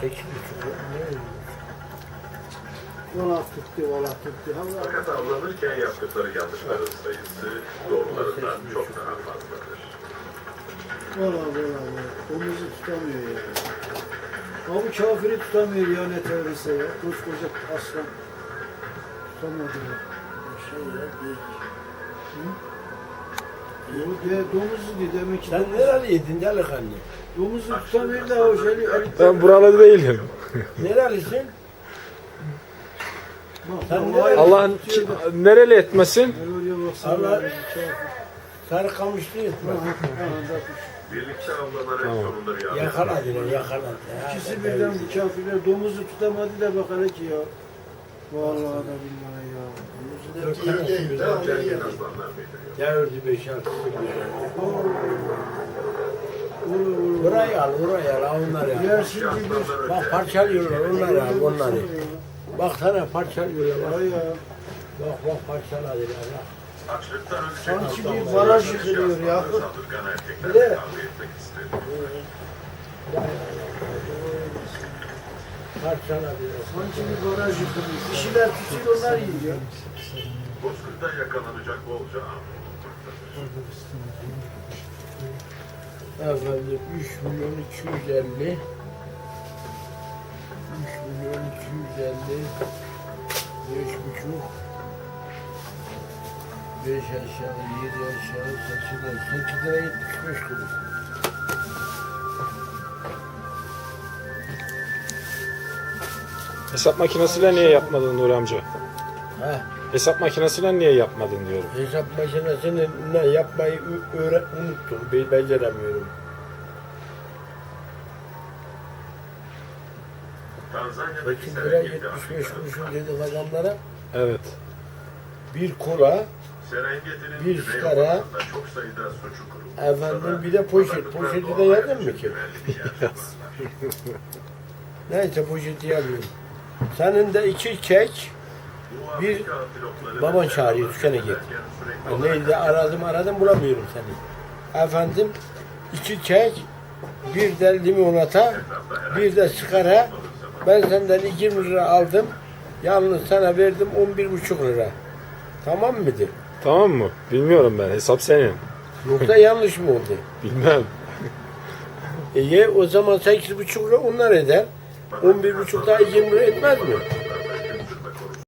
sekiz buçuk. Ne? Valla tuttu, valla tuttu. Fakat avlanırken yaptıkları yanlışların sayısı doğrularından çok daha fazladır. Valla valla valla. Omuzu tutamıyor ya. Abi kafiri tutamıyor ya ne teorisi ya. Koskoca aslan. Tutamadı ya. Şey ya, değil. Bu de, domuzu diye demek ki. Sen nereliydin delikanlı? Domuzu tutamıyor da o şeyi. Ben buralı değilim. Nerelisin? Sen bak, nereli? Allah'ın nereli etmesin? Allah- ha, bak. Birlikte avlanarak sonunda bir Yakaladılar, yakaladı. İkisi birden bu kafirler domuzu tutamadı da bak hele ki ya. Vallahi da billahi ya. Gergin aslanlar beliriyor. Devrdü beş altı olur. Burayı al, burayı al, onları al. Yer şimdi bir. Bak parçalıyorlar, onları al, onları. Bak sana parçalıyorlar, bak. Ya. Bak bak parçaladılar, bak. Açlıktan ölecek Sanki bir baraj yıkılıyor ya. Bir de- Parçaladılar. Sanki bir baraj yıkılıyor. Kişiler tutuyor onlar yiyor. Bozkır'da yakalanacak bolca. Efendim 3 milyon 250 3 milyon 250 5 buçuk 5 aşağı 7 aşağı 8 aşağı 8 lira 75 kuruş. Hesap makinesiyle niye yapmadın Nuri amca? Ha, Hesap makinesiyle niye yapmadın diyorum. hesap makinesini ne yapmayı öğren unuttum. Be beceremiyorum. Tanzanya'daki 8 lira Serengeti 75 Afrika'nın kuruşun dedik adamlara. Evet. Bir kola, Serengeti'nin Bir güney sigara, ovasında çok sayıda su çukuru. efendim bir de poşet. Poşeti de yedin mi ki? Neyse poşeti alıyorum. Senin de iki kek, Bir baban çağırıyor, dükkana git. Neydi aradım aradım bulamıyorum seni. Efendim iki kek, bir de limonata, bir de sigara. Ben senden 20 lira aldım. Yalnız sana verdim 11 buçuk lira. Tamam mıdır? Tamam mı? Bilmiyorum ben. Hesap senin. Yoksa yanlış mı oldu? Bilmem. E o zaman 8 buçuk lira onlar eder. 11 buçuk daha 20 lira etmez mi?